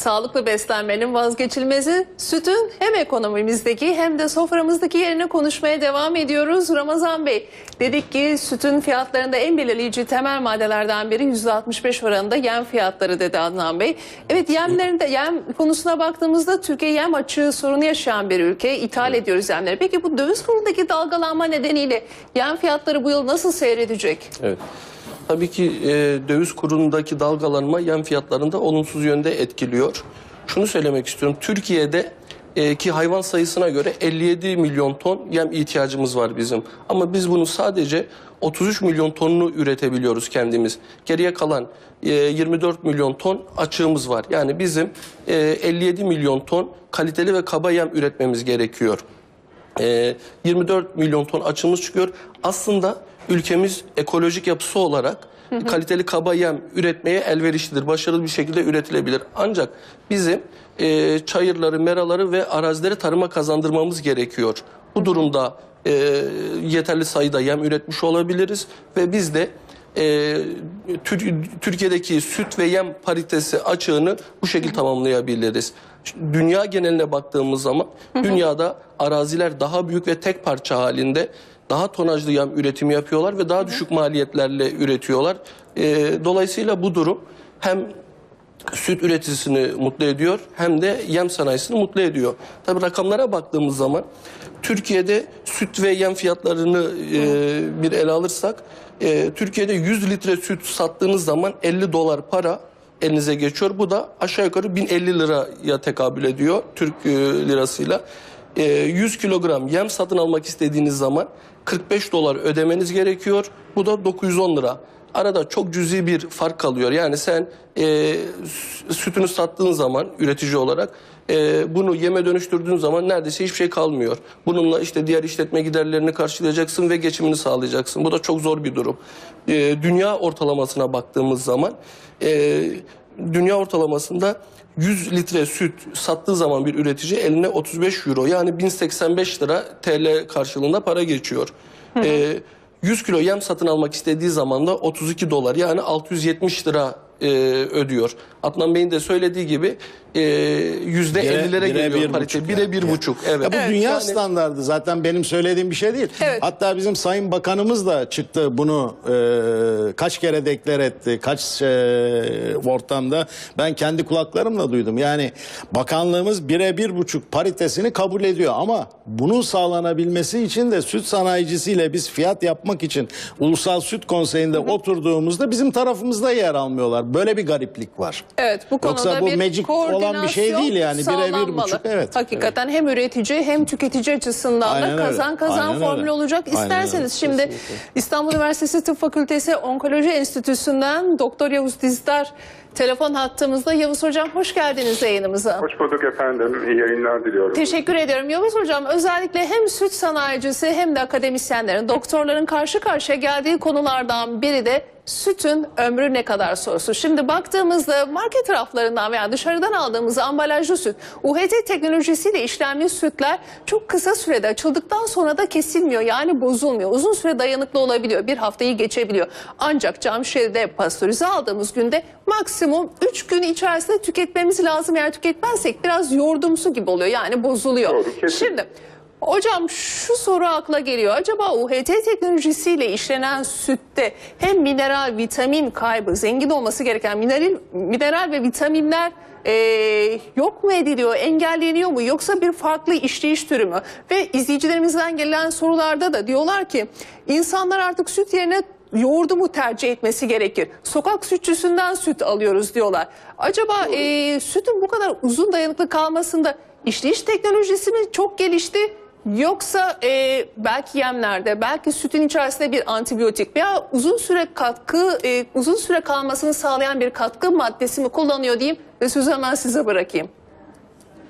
Sağlıklı beslenmenin vazgeçilmezi sütün hem ekonomimizdeki hem de soframızdaki yerini konuşmaya devam ediyoruz. Ramazan Bey dedik ki sütün fiyatlarında en belirleyici temel maddelerden biri %65 oranında yem fiyatları dedi Adnan Bey. Evet yemlerinde yem konusuna baktığımızda Türkiye yem açığı sorunu yaşayan bir ülke. İthal ediyoruz yemleri. Peki bu döviz kurundaki dalgalanma nedeniyle yem fiyatları bu yıl nasıl seyredecek? Evet. Tabii ki e, döviz kurundaki dalgalanma yem fiyatlarında olumsuz yönde etkiliyor. Şunu söylemek istiyorum. Türkiye'de e, ki hayvan sayısına göre 57 milyon ton yem ihtiyacımız var bizim. Ama biz bunu sadece 33 milyon tonunu üretebiliyoruz kendimiz. Geriye kalan e, 24 milyon ton açığımız var. Yani bizim e, 57 milyon ton kaliteli ve kaba yem üretmemiz gerekiyor. Ee, 24 milyon ton açımız çıkıyor. Aslında ülkemiz ekolojik yapısı olarak kaliteli kaba yem üretmeye elverişlidir. Başarılı bir şekilde üretilebilir. Ancak bizim e, çayırları, meraları ve arazileri tarıma kazandırmamız gerekiyor. Bu durumda e, yeterli sayıda yem üretmiş olabiliriz ve biz de e, Tür- Türkiye'deki süt ve yem paritesi açığını bu şekilde tamamlayabiliriz. Dünya geneline baktığımız zaman dünyada araziler daha büyük ve tek parça halinde daha tonajlı yem üretimi yapıyorlar ve daha düşük maliyetlerle üretiyorlar. E, dolayısıyla bu durum hem süt üreticisini mutlu ediyor hem de yem sanayisini mutlu ediyor. Tabii rakamlara baktığımız zaman Türkiye'de süt ve yem fiyatlarını e, bir ele alırsak e, Türkiye'de 100 litre süt sattığınız zaman 50 dolar para elinize geçiyor. Bu da aşağı yukarı 1050 liraya tekabül ediyor Türk e, lirasıyla. E, 100 kilogram yem satın almak istediğiniz zaman 45 dolar ödemeniz gerekiyor. Bu da 910 lira. Arada çok cüzi bir fark kalıyor. Yani sen e, sü- sütünü sattığın zaman üretici olarak e, bunu yeme dönüştürdüğün zaman neredeyse hiçbir şey kalmıyor. Bununla işte diğer işletme giderlerini karşılayacaksın ve geçimini sağlayacaksın. Bu da çok zor bir durum. E, dünya ortalamasına baktığımız zaman e, dünya ortalamasında 100 litre süt sattığı zaman bir üretici eline 35 euro yani 1085 lira TL karşılığında para geçiyor. E, 100 kilo yem satın almak istediği zaman da 32 dolar yani 670 lira e, ödüyor. Adnan Bey'in de söylediği gibi e, yüzde Bire- %50'lere bire geliyor bir parite. Bire yani. bir buçuk. Evet. Ya bu Evet, dünya yani- standardı zaten benim söylediğim bir şey değil. Evet. Hatta bizim Sayın Bakanımız da çıktı bunu e, kaç kere deklar etti, kaç e, ortamda ben kendi kulaklarımla duydum. Yani bakanlığımız bire bir buçuk paritesini kabul ediyor ama bunun sağlanabilmesi için de süt sanayicisiyle biz fiyat yapmak için Ulusal Süt Konseyi'nde oturduğumuzda bizim tarafımızda yer almıyorlar. Böyle bir gariplik var. Evet bu konuda Yoksa bu bir magic olan bir şey koordinasyon değil yani. Birebir sağlanmalı. buçuk, evet. Hakikaten hem üretici hem tüketici açısından Aynen da öyle. kazan kazan Aynen öyle. formülü olacak. Aynen İsterseniz öyle. şimdi İstanbul Üniversitesi Tıp Fakültesi Onkoloji Enstitüsü'nden Doktor Yavuz Dizdar telefon hattımızda. Yavuz Hocam hoş geldiniz yayınımıza. Hoş bulduk efendim. İyi yayınlar diliyorum. Teşekkür ediyorum. Yavuz Hocam özellikle hem süt sanayicisi hem de akademisyenlerin, doktorların karşı karşıya geldiği konulardan biri de sütün ömrü ne kadar sorusu. Şimdi baktığımızda market raflarından veya dışarıdan aldığımız ambalajlı süt, UHT teknolojisiyle işlenmiş sütler çok kısa sürede açıldıktan sonra da kesilmiyor. Yani bozulmuyor. Uzun süre dayanıklı olabiliyor. Bir haftayı geçebiliyor. Ancak cam şişede pastörize aldığımız günde maksimum 3 gün içerisinde tüketmemiz lazım. Eğer tüketmezsek biraz yoğurdumsu gibi oluyor. Yani bozuluyor. Doğru, kesin. Şimdi Hocam şu soru akla geliyor. Acaba UHT teknolojisiyle işlenen sütte hem mineral, vitamin kaybı, zengin olması gereken mineral, mineral ve vitaminler eee, yok mu ediliyor, engelleniyor mu yoksa bir farklı işleyiş türü mü? Ve izleyicilerimizden gelen sorularda da diyorlar ki insanlar artık süt yerine yoğurdu mu tercih etmesi gerekir? Sokak sütçüsünden süt alıyoruz diyorlar. Acaba eee, sütün bu kadar uzun dayanıklı kalmasında işleyiş teknolojisi mi çok gelişti? Yoksa e, belki yemlerde, belki sütün içerisinde bir antibiyotik veya uzun süre katkı, e, uzun süre kalmasını sağlayan bir katkı maddesi mi kullanıyor diyeyim ve sözü hemen size bırakayım.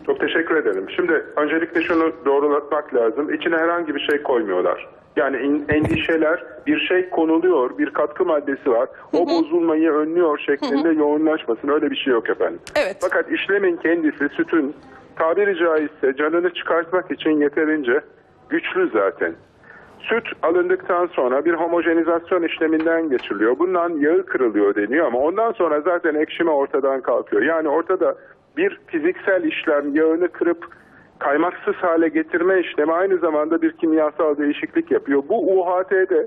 Çok teşekkür ederim. Şimdi öncelikle şunu doğrulatmak lazım. İçine herhangi bir şey koymuyorlar. Yani endişeler bir şey konuluyor, bir katkı maddesi var. O bozulmayı önlüyor şeklinde yoğunlaşmasın. Öyle bir şey yok efendim. Evet. Fakat işlemin kendisi sütün tabiri caizse canını çıkartmak için yeterince güçlü zaten. Süt alındıktan sonra bir homojenizasyon işleminden geçiriliyor. Bundan yağı kırılıyor deniyor ama ondan sonra zaten ekşime ortadan kalkıyor. Yani ortada bir fiziksel işlem yağını kırıp kaymaksız hale getirme işlemi aynı zamanda bir kimyasal değişiklik yapıyor. Bu UHT'de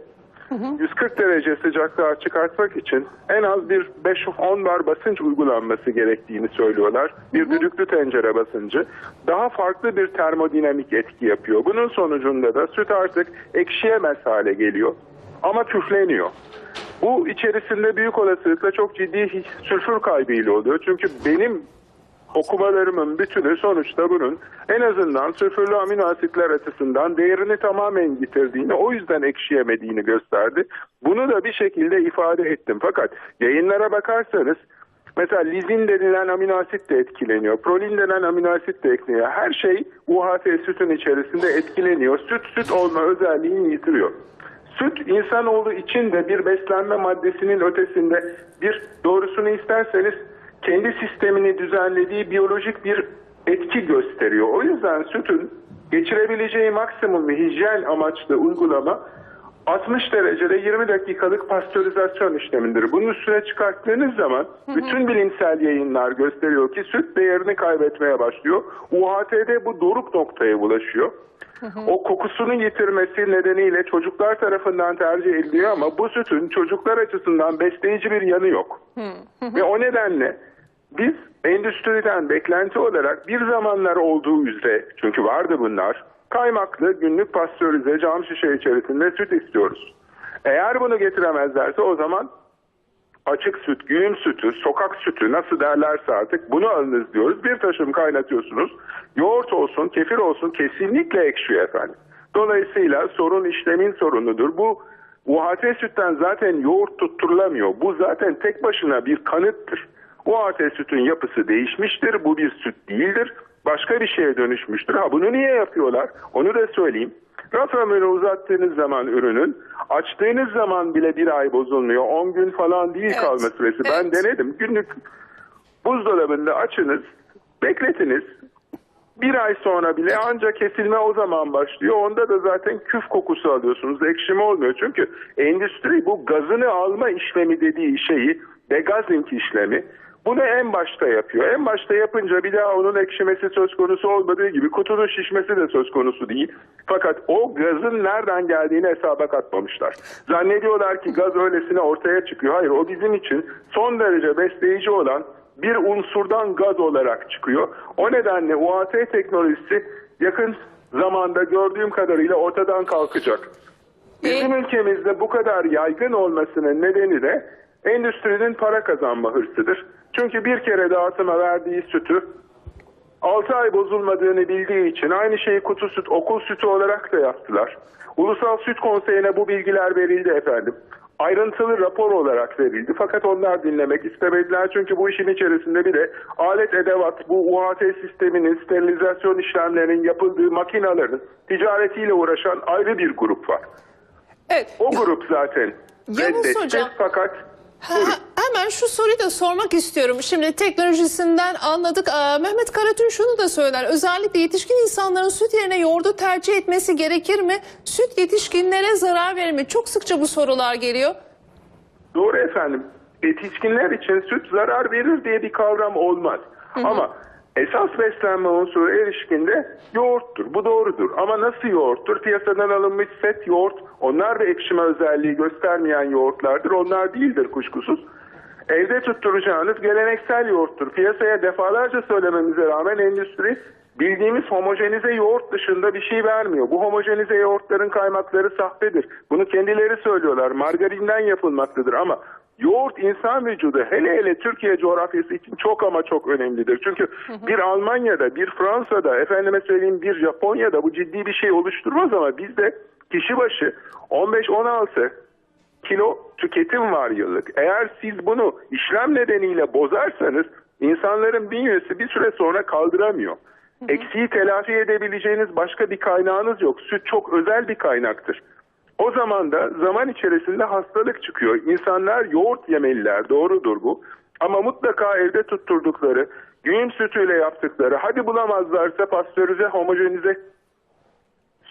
140 derece sıcaklığa çıkartmak için en az bir 5-10 bar basınç uygulanması gerektiğini söylüyorlar. Bir düdüklü tencere basıncı. Daha farklı bir termodinamik etki yapıyor. Bunun sonucunda da süt artık ekşiyemez hale geliyor. Ama küfleniyor. Bu içerisinde büyük olasılıkla çok ciddi sülfür kaybıyla oluyor. Çünkü benim okumalarımın bütünü sonuçta bunun en azından sülfürlü amino asitler açısından değerini tamamen yitirdiğini, o yüzden ekşiyemediğini gösterdi. Bunu da bir şekilde ifade ettim. Fakat yayınlara bakarsanız mesela lizin denilen amino asit de etkileniyor. Prolin denen amino asit de etkileniyor. Her şey UHT sütün içerisinde etkileniyor. Süt süt olma özelliğini yitiriyor. Süt insanoğlu için de bir beslenme maddesinin ötesinde bir doğrusunu isterseniz kendi sistemini düzenlediği biyolojik bir etki gösteriyor. O yüzden sütün geçirebileceği maksimum hijyen amaçlı uygulama 60 derecede 20 dakikalık pastörizasyon işlemidir. Bunun üstüne çıkarttığınız zaman bütün bilimsel yayınlar gösteriyor ki süt değerini kaybetmeye başlıyor. UHT'de bu doruk noktaya ulaşıyor. O kokusunu yitirmesi nedeniyle çocuklar tarafından tercih ediliyor ama bu sütün çocuklar açısından besleyici bir yanı yok. Ve o nedenle biz endüstriden beklenti olarak bir zamanlar olduğu üzere çünkü vardı bunlar kaymaklı günlük pastörize cam şişe içerisinde süt istiyoruz. Eğer bunu getiremezlerse o zaman açık süt, güğüm sütü, sokak sütü nasıl derlerse artık bunu alınız diyoruz. Bir taşım kaynatıyorsunuz. Yoğurt olsun, kefir olsun kesinlikle ekşiyor efendim. Dolayısıyla sorun işlemin sorunudur. Bu UHT sütten zaten yoğurt tutturulamıyor. Bu zaten tek başına bir kanıttır. UHT sütün yapısı değişmiştir. Bu bir süt değildir. Başka bir şeye dönüşmüştür. Ha bunu niye yapıyorlar? Onu da söyleyeyim. Raf ömrünü uzattığınız zaman ürünün açtığınız zaman bile bir ay bozulmuyor. 10 gün falan değil Evet. kalma süresi. Ben Evet. denedim. Günlük buzdolabında açınız, bekletiniz. Bir ay sonra bile ancak kesilme o zaman başlıyor. Onda da zaten küf kokusu alıyorsunuz. Ekşime olmuyor. Çünkü endüstri bu gazını alma işlemi dediği şeyi degazing işlemi bunu en başta yapıyor. En başta yapınca bir daha onun ekşimesi söz konusu olmadığı gibi kutunun şişmesi de söz konusu değil. Fakat o gazın nereden geldiğini hesaba katmamışlar. Zannediyorlar ki gaz öylesine ortaya çıkıyor. Hayır o bizim için son derece besleyici olan bir unsurdan gaz olarak çıkıyor. O nedenle UAT teknolojisi yakın zamanda gördüğüm kadarıyla ortadan kalkacak. Bizim ülkemizde bu kadar yaygın olmasının nedeni de endüstrinin para kazanma hırsıdır. Çünkü bir kere dağıtıma verdiği sütü 6 ay bozulmadığını bildiği için aynı şeyi kutu süt, okul sütü olarak da yaptılar. Ulusal Süt Konseyi'ne bu bilgiler verildi efendim. Ayrıntılı rapor olarak verildi. Fakat onlar dinlemek istemediler. Çünkü bu işin içerisinde bir de alet edevat, bu UHT sisteminin, sterilizasyon işlemlerinin yapıldığı makinaların ticaretiyle uğraşan ayrı bir grup var. Evet. O grup zaten Yavuz reddetti. Hocam. Fakat Ha, hemen şu soruyu da sormak istiyorum. Şimdi teknolojisinden anladık. Aa, Mehmet Karatün şunu da söyler. Özellikle yetişkin insanların süt yerine yoğurdu tercih etmesi gerekir mi? Süt yetişkinlere zarar verir mi? Çok sıkça bu sorular geliyor. Doğru efendim. Yetişkinler için süt zarar verir diye bir kavram olmaz. Ama esas beslenme unsuru erişkinde yoğurttur. Bu doğrudur. Ama nasıl yoğurttur? Piyasadan alınmış set yoğurt. Onlar da ekşime özelliği göstermeyen yoğurtlardır. Onlar değildir kuşkusuz. Evde tutturacağınız geleneksel yoğurttur. Piyasaya defalarca söylememize rağmen endüstri bildiğimiz homojenize yoğurt dışında bir şey vermiyor. Bu homojenize yoğurtların kaymakları sahtedir. Bunu kendileri söylüyorlar. Margarinden yapılmaktadır ama yoğurt insan vücudu hele hele Türkiye coğrafyası için çok ama çok önemlidir. Çünkü bir Almanya'da, bir Fransa'da, efendime söyleyeyim bir Japonya'da bu ciddi bir şey oluşturmaz ama bizde kişi başı 15-16 kilo tüketim var yıllık. Eğer siz bunu işlem nedeniyle bozarsanız insanların bünyesi bir süre sonra kaldıramıyor. Eksiği telafi edebileceğiniz başka bir kaynağınız yok. Süt çok özel bir kaynaktır. O zaman da zaman içerisinde hastalık çıkıyor. İnsanlar yoğurt yemeliler, doğrudur bu. Ama mutlaka evde tutturdukları, güğüm sütüyle yaptıkları, hadi bulamazlarsa pastörize, homojenize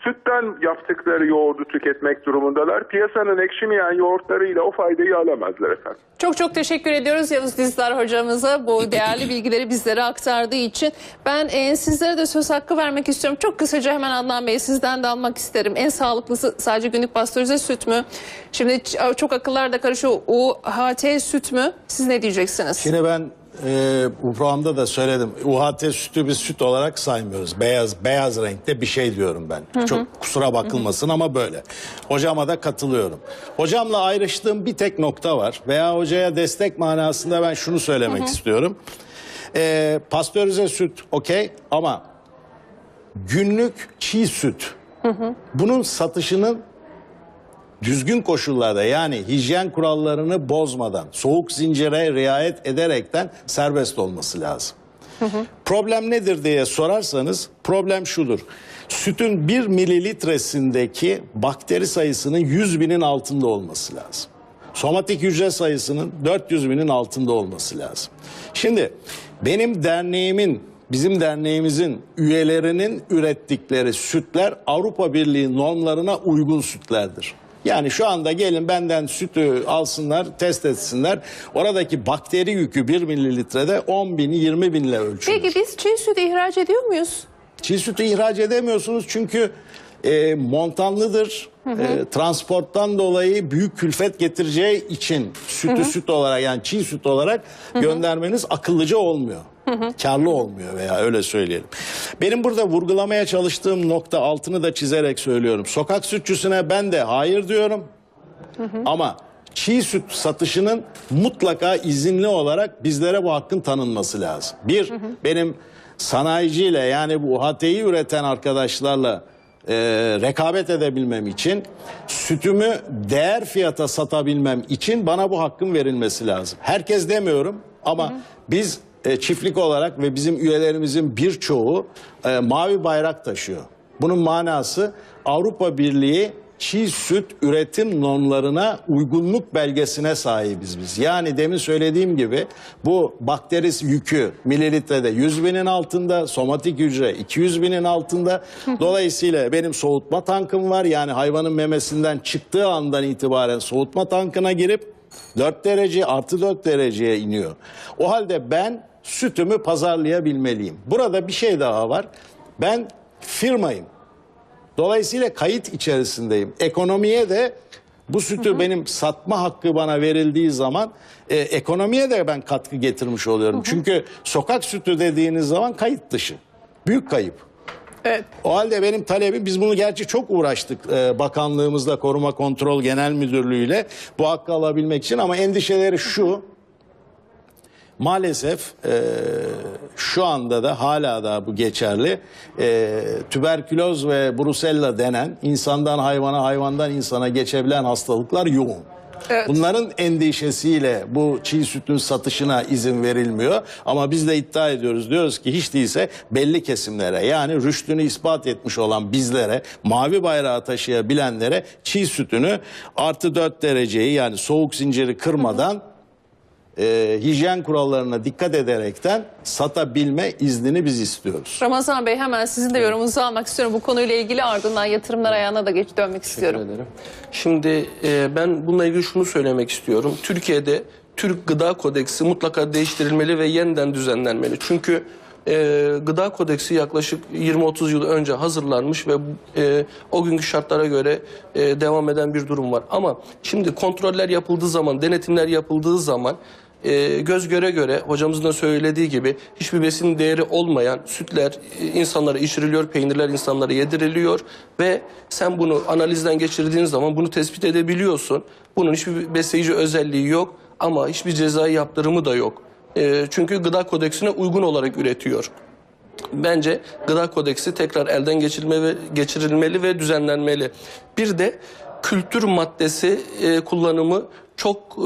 sütten yaptıkları yoğurdu tüketmek durumundalar. Piyasanın ekşimeyen yoğurtlarıyla o faydayı alamazlar efendim. Çok çok teşekkür ediyoruz Yavuz Dizdar hocamıza bu değerli bilgileri bizlere aktardığı için. Ben e, sizlere de söz hakkı vermek istiyorum. Çok kısaca hemen Adnan Bey sizden de almak isterim. En sağlıklısı sadece günlük pastörize süt mü? Şimdi çok akıllar da karışıyor. UHT süt mü? Siz ne diyeceksiniz? Şimdi ben e, bu programda da söyledim. UHT sütü biz süt olarak saymıyoruz. Beyaz beyaz renkte bir şey diyorum ben. Çok kusura bakılmasın ama böyle. Hocama da katılıyorum. Hocamla ayrıştığım bir tek nokta var. Veya hocaya destek manasında ben şunu söylemek istiyorum. E, pastörize süt okey ama günlük çiğ süt. Bunun satışının düzgün koşullarda yani hijyen kurallarını bozmadan, soğuk zincire riayet ederekten serbest olması lazım. Problem nedir diye sorarsanız problem şudur. Sütün bir mililitresindeki bakteri sayısının 100 binin altında olması lazım. Somatik hücre sayısının 400 binin altında olması lazım. Şimdi benim derneğimin bizim derneğimizin üyelerinin ürettikleri sütler Avrupa Birliği normlarına uygun sütlerdir. Yani şu anda gelin benden sütü alsınlar, test etsinler. Oradaki bakteri yükü 1 mililitrede 10 bin, 20 binle ölçülür. Peki biz çiğ süt ihraç ediyor muyuz? Çiğ sütü ihraç edemiyorsunuz çünkü e, montanlıdır. E, transporttan dolayı büyük külfet getireceği için sütü süt olarak yani çiğ süt olarak göndermeniz akıllıca olmuyor. Karlı olmuyor veya öyle söyleyelim. Benim burada vurgulamaya çalıştığım nokta altını da çizerek söylüyorum. Sokak sütçüsüne ben de hayır diyorum. Ama çiğ süt satışının mutlaka izinli olarak bizlere bu hakkın tanınması lazım. Bir, benim sanayiciyle yani bu UHT'yi üreten arkadaşlarla e, rekabet edebilmem için sütümü değer fiyata satabilmem için bana bu hakkın verilmesi lazım. Herkes demiyorum ama biz e, çiftlik olarak ve bizim üyelerimizin birçoğu e, mavi bayrak taşıyor. Bunun manası Avrupa Birliği çiğ süt üretim normlarına uygunluk belgesine sahibiz biz. Yani demin söylediğim gibi bu bakteris yükü mililitrede 100 binin altında, somatik hücre 200 binin altında. Dolayısıyla benim soğutma tankım var. Yani hayvanın memesinden çıktığı andan itibaren soğutma tankına girip 4 derece artı 4 dereceye iniyor. O halde ben sütümü pazarlayabilmeliyim. Burada bir şey daha var. Ben firmayım. Dolayısıyla kayıt içerisindeyim. Ekonomiye de bu sütü benim satma hakkı bana verildiği zaman e, ekonomiye de ben katkı getirmiş oluyorum. Çünkü sokak sütü dediğiniz zaman kayıt dışı. Büyük kayıp. Evet. O halde benim talebim biz bunu gerçi çok uğraştık e, bakanlığımızla koruma kontrol genel müdürlüğüyle bu hakkı alabilmek için ama endişeleri şu maalesef e, şu anda da hala da bu geçerli e, tüberküloz ve brusella denen insandan hayvana hayvandan insana geçebilen hastalıklar yoğun. Evet. Bunların endişesiyle bu çiğ sütün satışına izin verilmiyor. Ama biz de iddia ediyoruz. Diyoruz ki hiç değilse belli kesimlere yani rüştünü ispat etmiş olan bizlere mavi bayrağı taşıyabilenlere çiğ sütünü artı 4 dereceyi yani soğuk zinciri kırmadan e, hijyen kurallarına dikkat ederekten satabilme iznini biz istiyoruz. Ramazan Bey hemen sizin de yorumunuzu almak istiyorum. Bu konuyla ilgili ardından yatırımlar ayağına da geç dönmek istiyorum. Teşekkür ederim. Şimdi e, ben bununla ilgili şunu söylemek istiyorum. Türkiye'de Türk Gıda Kodeksi mutlaka değiştirilmeli ve yeniden düzenlenmeli. Çünkü e, Gıda Kodeksi yaklaşık 20-30 yıl önce hazırlanmış ve e, o günkü şartlara göre e, devam eden bir durum var. Ama şimdi kontroller yapıldığı zaman, denetimler yapıldığı zaman e, göz göre göre hocamızın da söylediği gibi hiçbir besin değeri olmayan sütler e, insanlara içiriliyor, peynirler insanlara yediriliyor ve sen bunu analizden geçirdiğin zaman bunu tespit edebiliyorsun. Bunun hiçbir besleyici özelliği yok ama hiçbir cezai yaptırımı da yok. E, çünkü gıda kodeksine uygun olarak üretiyor. Bence gıda kodeksi tekrar elden geçirilme ve geçirilmeli ve düzenlenmeli. Bir de kültür maddesi e, kullanımı çok e,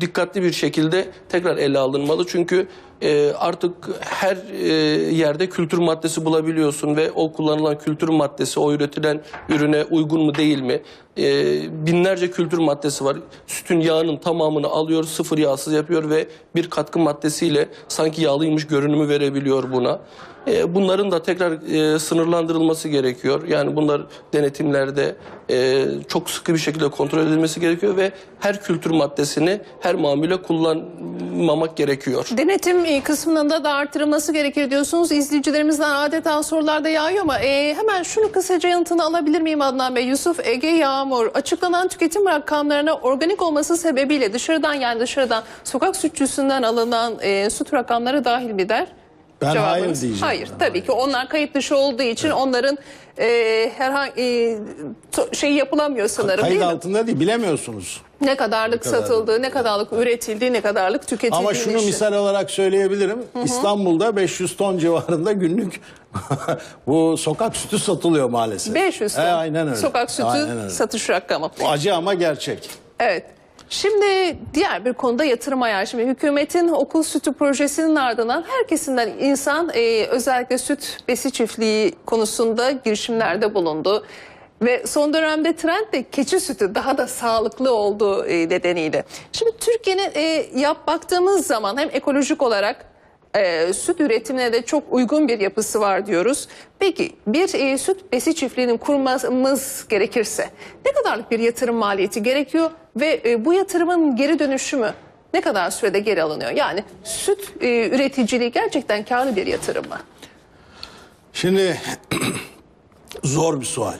dikkatli bir şekilde tekrar ele alınmalı. Çünkü e, artık her e, yerde kültür maddesi bulabiliyorsun ve o kullanılan kültür maddesi o üretilen ürüne uygun mu değil mi? E, binlerce kültür maddesi var. Sütün yağının tamamını alıyor, sıfır yağsız yapıyor ve bir katkı maddesiyle sanki yağlıymış görünümü verebiliyor buna. E, bunların da tekrar e, sınırlandırılması gerekiyor. Yani bunlar denetimlerde e, çok sıkı bir şekilde kontrol edilmesi gerekiyor ve her kültür maddesini her mamule kullanmamak gerekiyor. Denetim e, kısmında da artırılması gerekir diyorsunuz. İzleyicilerimizden adeta sorularda yağıyor ama e, hemen şunu kısaca yanıtını alabilir miyim Adnan Bey? Yusuf Ege Yağmur açıklanan tüketim rakamlarına organik olması sebebiyle dışarıdan yani dışarıdan sokak sütçüsünden alınan e, süt rakamları dahil mi der? Ben hayır Cevabınız? diyeceğim. Hayır tabii ki onlar kayıt dışı olduğu için onların e, herhangi e, şey yapılamıyor sanırım Kayıt değil mi? altında değil bilemiyorsunuz. Ne kadarlık satıldığı, ne kadarlık üretildiği, ne kadarlık tüketildiği. Ama şunu misal olarak söyleyebilirim. İstanbul'da 500 ton civarında günlük bu sokak sütü satılıyor maalesef. 500 ton E, aynen öyle. sokak sütü Aynen öyle. satış rakamı. Bu Acı ama gerçek. Evet. Şimdi diğer bir konuda yatırım ayağı. Şimdi hükümetin okul sütü projesinin ardından her kesimden insan e, özellikle süt besi çiftliği konusunda girişimlerde bulundu. Ve son dönemde trend de keçi sütü daha da sağlıklı olduğu e, nedeniyle. Şimdi Türkiye'nin e, yap baktığımız zaman hem ekolojik olarak e, süt üretimine de çok uygun bir yapısı var diyoruz. Peki bir e, süt besi çiftliğinin kurmamız gerekirse ne kadarlık bir yatırım maliyeti gerekiyor ve e, bu yatırımın geri dönüşümü ne kadar sürede geri alınıyor? Yani süt e, üreticiliği gerçekten karlı bir yatırım mı? Şimdi zor bir sual.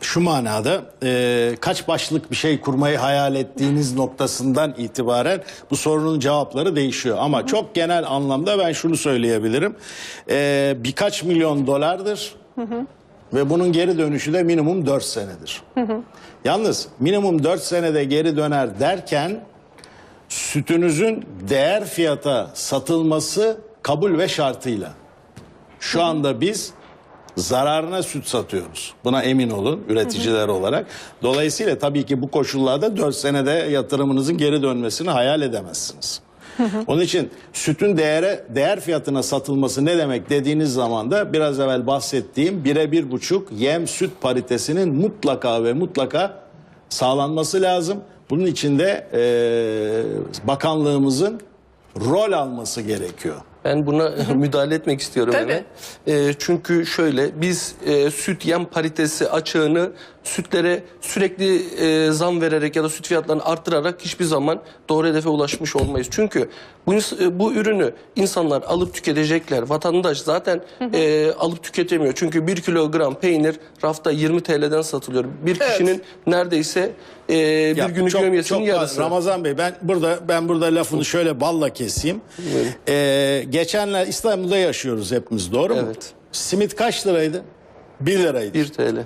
Şu manada e, kaç başlık bir şey kurmayı hayal ettiğiniz noktasından itibaren bu sorunun cevapları değişiyor. Ama çok genel anlamda ben şunu söyleyebilirim. E, birkaç milyon dolardır ve bunun geri dönüşü de minimum 4 senedir. Yalnız minimum 4 senede geri döner derken sütünüzün değer fiyata satılması kabul ve şartıyla. Şu anda biz zararına süt satıyoruz. Buna emin olun üreticiler olarak. Dolayısıyla tabii ki bu koşullarda 4 senede yatırımınızın geri dönmesini hayal edemezsiniz. Onun için sütün değere değer fiyatına satılması ne demek dediğiniz zaman da biraz evvel bahsettiğim bire bir buçuk yem süt paritesinin mutlaka ve mutlaka sağlanması lazım. Bunun için de eee, bakanlığımızın rol alması gerekiyor. Ben buna müdahale etmek istiyorum Tabii. hemen. E, çünkü şöyle biz e, süt yem paritesi açığını sütlere sürekli e, zam vererek ya da süt fiyatlarını arttırarak hiçbir zaman doğru hedefe ulaşmış olmayız. Çünkü bu, e, bu ürünü insanlar alıp tüketecekler. Vatandaş zaten e, alıp tüketemiyor. Çünkü 1 kilogram peynir rafta 20 TL'den satılıyor. Bir kişinin neredeyse e, bir Ya günlük çok- yömiyesinin çok yarısı. Ramazan Bey ben burada ben burada lafını şöyle balla keseyim. Ee, geçenler İstanbul'da yaşıyoruz hepimiz doğru mu? Evet. Simit kaç liraydı? 1 liraydı. 1 TL.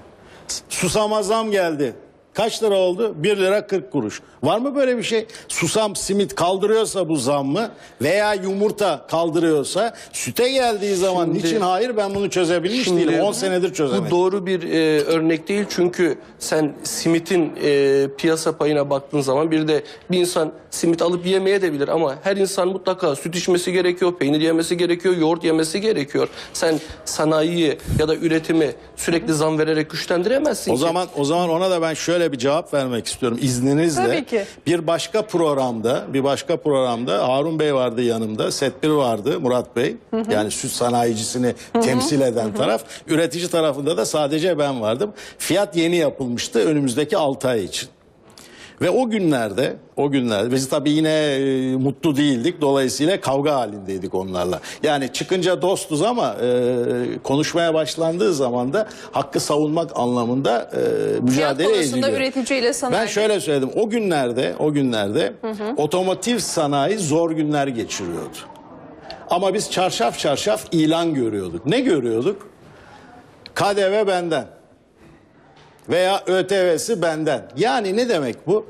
Susama zam geldi. Kaç lira oldu? 1 lira 40 kuruş. Var mı böyle bir şey? Susam simit kaldırıyorsa bu zammı veya yumurta kaldırıyorsa süte geldiği zaman Şimdi- niçin hayır ben bunu çözebilmiş Şimdi değilim. 10 senedir çözemedim. Bu doğru bir e, örnek değil çünkü sen simitin e, piyasa payına baktığın zaman bir de bir insan simit alıp yemeye de bilir ama her insan mutlaka süt içmesi gerekiyor, peynir yemesi gerekiyor, yoğurt yemesi gerekiyor. Sen sanayiyi ya da üretimi sürekli zam vererek güçlendiremezsin O ki. zaman o zaman ona da ben şöyle bir cevap vermek istiyorum izninizle. Tabii ki. Bir başka programda, bir başka programda Harun Bey vardı yanımda, Setbir vardı, Murat Bey. Yani süt sanayicisini temsil eden taraf. Üretici tarafında da sadece ben vardım. Fiyat yeni yapılmıştı önümüzdeki 6 ay için. Ve o günlerde, o günlerde biz tabii yine e, mutlu değildik. Dolayısıyla kavga halindeydik onlarla. Yani çıkınca dostuz ama e, konuşmaya başlandığı zaman da hakkı savunmak anlamında e, Fiyat mücadele konusunda ediliyor. üreticiyle sanayi. Ben şöyle söyledim. O günlerde, o günlerde otomotiv sanayi zor günler geçiriyordu. Ama biz çarşaf çarşaf ilan görüyorduk. Ne görüyorduk? KDV benden. Veya ÖTV'si benden. Yani ne demek bu?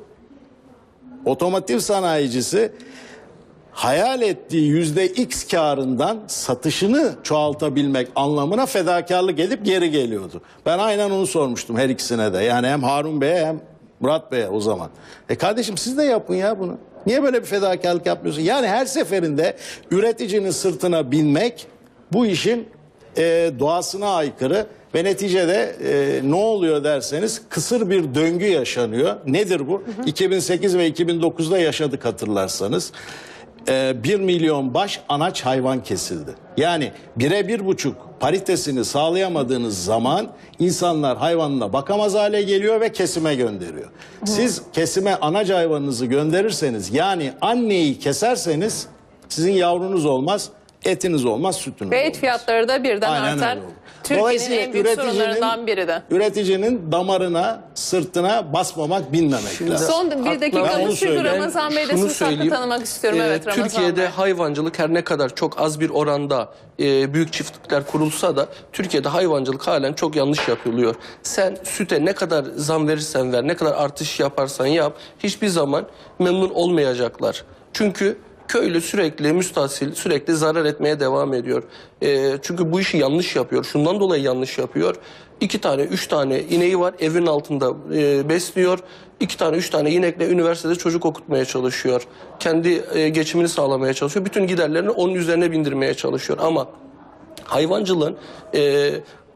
Otomotiv sanayicisi hayal ettiği yüzde X karından satışını çoğaltabilmek anlamına fedakarlık edip geri geliyordu. Ben aynen onu sormuştum her ikisine de. Yani hem Harun Bey'e hem Murat Bey'e o zaman. E kardeşim siz de yapın ya bunu. Niye böyle bir fedakarlık yapmıyorsun? Yani her seferinde üreticinin sırtına binmek bu işin e, doğasına aykırı ve neticede e, ne oluyor derseniz kısır bir döngü yaşanıyor. Nedir bu? 2008 ve 2009'da yaşadık hatırlarsanız. E, 1 milyon baş anaç hayvan kesildi. Yani bire bir buçuk paritesini sağlayamadığınız zaman insanlar hayvanına bakamaz hale geliyor ve kesime gönderiyor. Siz kesime anaç hayvanınızı gönderirseniz yani anneyi keserseniz sizin yavrunuz olmaz, etiniz olmaz, sütünüz Ve olmaz. et fiyatları da birden Aynen artar. öyle oldu. Türkiye'nin Dolayısıyla en büyük üreticinin- sorunlarından biri de. Üreticinin damarına, sırtına basmamak, binmemek lazım. Son bir Ben onu dakikamız çünkü söyleyeyim. Ramazan Bey de şunu hakkı söyleyeyim. tanımak istiyorum. Ee, evet Ramazan Türkiye'de Bey. hayvancılık her ne kadar çok az bir oranda e, büyük çiftlikler kurulsa da Türkiye'de hayvancılık halen çok yanlış yapılıyor. Sen süte ne kadar zam verirsen ver, ne kadar artış yaparsan yap hiçbir zaman memnun olmayacaklar. Çünkü köylü sürekli müstahsil, sürekli zarar etmeye devam ediyor. E, çünkü bu işi yanlış yapıyor. Şundan dolayı yanlış yapıyor. İki tane, üç tane ineği var evin altında e, besliyor. İki tane, üç tane inekle üniversitede çocuk okutmaya çalışıyor. Kendi e, geçimini sağlamaya çalışıyor. Bütün giderlerini onun üzerine bindirmeye çalışıyor. Ama hayvancılığın e,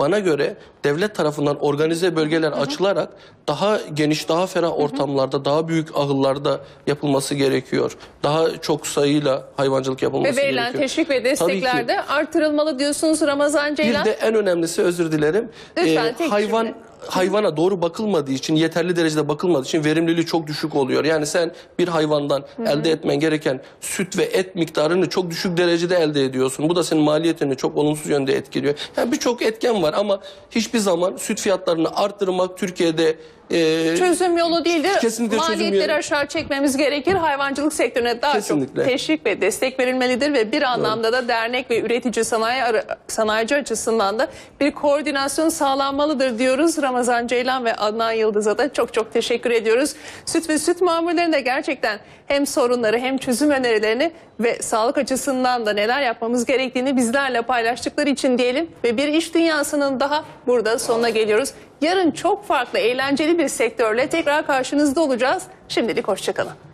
bana göre devlet tarafından organize bölgeler açılarak daha geniş, daha ferah ortamlarda, daha büyük ahıllarda yapılması gerekiyor. Daha çok sayıyla hayvancılık yapılması Ve verilen gerekiyor. teşvik ve destekler de artırılmalı diyorsunuz Ramazan Ceylan. Bir de en önemlisi özür dilerim. Lütfen, tek hayvan cümle. Hayvana doğru bakılmadığı için yeterli derecede bakılmadığı için verimliliği çok düşük oluyor. Yani sen bir hayvandan elde etmen gereken süt ve et miktarını çok düşük derecede elde ediyorsun. Bu da senin maliyetini çok olumsuz yönde etkiliyor. Yani birçok etken var ama hiçbir zaman süt fiyatlarını arttırmak Türkiye'de e, çözüm yolu değildir. Kesinlikle çözüm Maliyetleri yolu- aşağı çekmemiz gerekir. Hayvancılık sektörüne daha Kesinlikle. çok teşvik ve destek verilmelidir ve bir anlamda da dernek ve üretici sanayi sanayici açısından da bir koordinasyon sağlanmalıdır diyoruz. Ramazan Ceylan ve Adnan Yıldız'a da çok çok teşekkür ediyoruz. Süt ve süt mamullerinde gerçekten hem sorunları hem çözüm önerilerini ve sağlık açısından da neler yapmamız gerektiğini bizlerle paylaştıkları için diyelim ve bir iş dünyasının daha burada sonuna geliyoruz. Yarın çok farklı eğlenceli bir sektörle tekrar karşınızda olacağız. Şimdilik hoşçakalın.